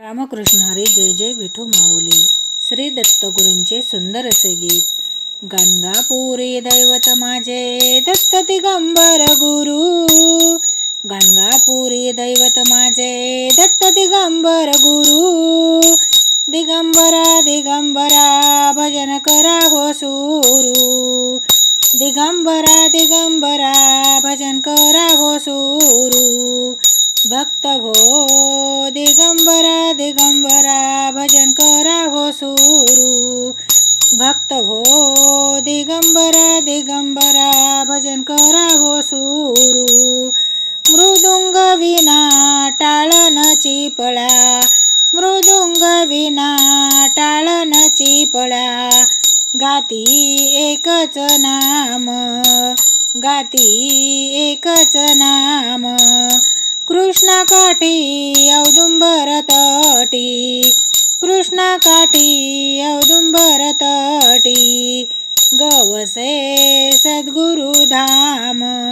रामकृष्ण हरी जय जय विठू माऊली. श्री दत्तगुरूंचे सुंदर असे गीत. गंगापुरी दैवत माझे दत्त दिगंबर गुरु. गंगापुरी दैवत माझे दत्त दिगंबर गुरु. दिगंबरा दिगंबरा भजन करा हो सुरू. दिगंबरा दिगंबरा भजन करा हो सुरू. भक्त भो दिगंबरा भजन करा हो सुरू. भक्त हो दिगंबरा दिगंबरा भजन करा हो सुरू. मृदुंग विना टाळन चिपळा मृदुंग विना टाळन चिपळा गाती एकच नाम. गाती एकच नाम. कृष्णाकाठी औदुंबर तटी. कृष्णाकाठी औदुंबर तटी. गवसे सद्गुरु धाम.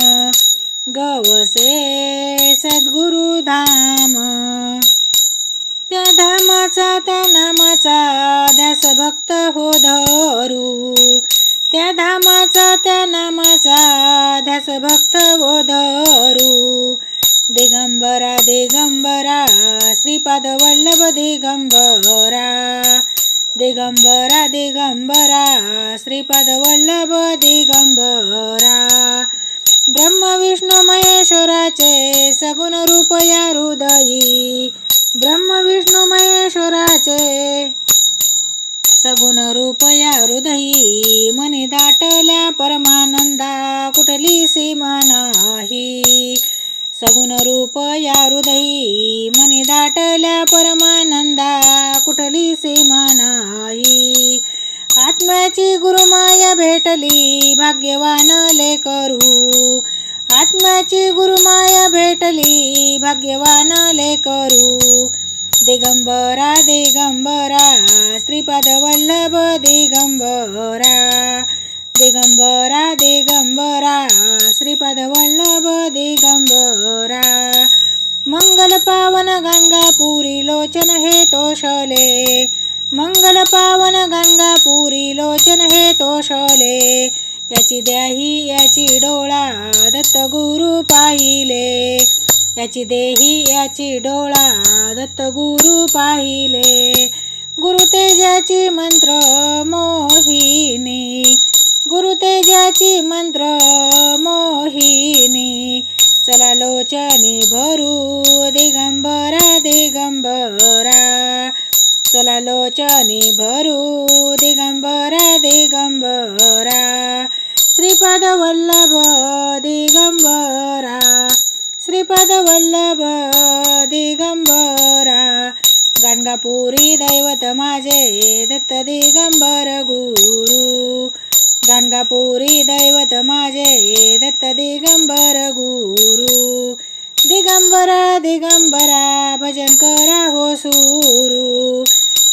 गवसे सद्गुरु धाम. त्या धामाचा त्या नामाचा ध्यास भक्त हो धरू. त्या धामाचा त्या नामाचा ध्यास भक्त हो धरू. दिगंबरा दिगंबरा श्रीपाद वल्लभ दिगंबरा. दिगंबरा दिगंबरा श्रीपाद वल्लभ दिगंबरा. ब्रह्म विष्णू महेश्वराचे सगुण रूप या हृदयी. ब्रह्म विष्णू महेश्वराचे सगुण रूप या हृदयी. मनी दाटल्या परमानंदा कुठली सीमा नाही. सगुण रूप या हृदयी मनी दाटल्या परमानंदा कुठली सीमा नाही. आत्म्याची गुरुमाया भेटली भाग्यवान ले करू आत्म्याची गुरुमाया भेटली भाग्यवान ले करू दिगंबरा दिगंबरा श्रीपाद वल्लभ दिगंबरा. दिगंबरा दिगंबरा श्रीपाद वल्लभ दिगंबरा. मंगल पावन गंगा पुरी लोचन हे तोषले मंगल पावन गंगा पुरी लोचन हे तोषले याची द्याही याची डोळा दत्त गुरु पाहिले. याची देही याची डोळा दत्त गुरु पाहिले. गुरु तेजाची मंत्र मोहिनी. गुरु तेजाची मंत्र मोहिनी. चला लोचनी चला लोचनी भरू दिगंबरा दिगंबरा श्रीपाद वल्लभ दिगंबरा श्रीपाद वल्लभ दिगंबरा गाणगापुरी दैवत माझे दत्त दिगंबर गुरु गाणगापुरी दैवत माझे दत्त दिगंबर गुरु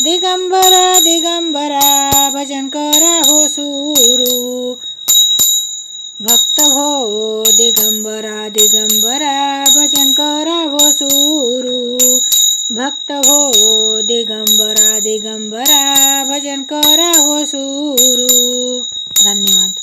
दिगंबरा दिगंबरा, भजन करा हो सूरू। भक्त हो दिगंबरा दिगंबरा, भजन करा हो सूरू। भक्त हो दिगंबरा दिगंबरा, भजन करा हो सूरू। धन्यवाद।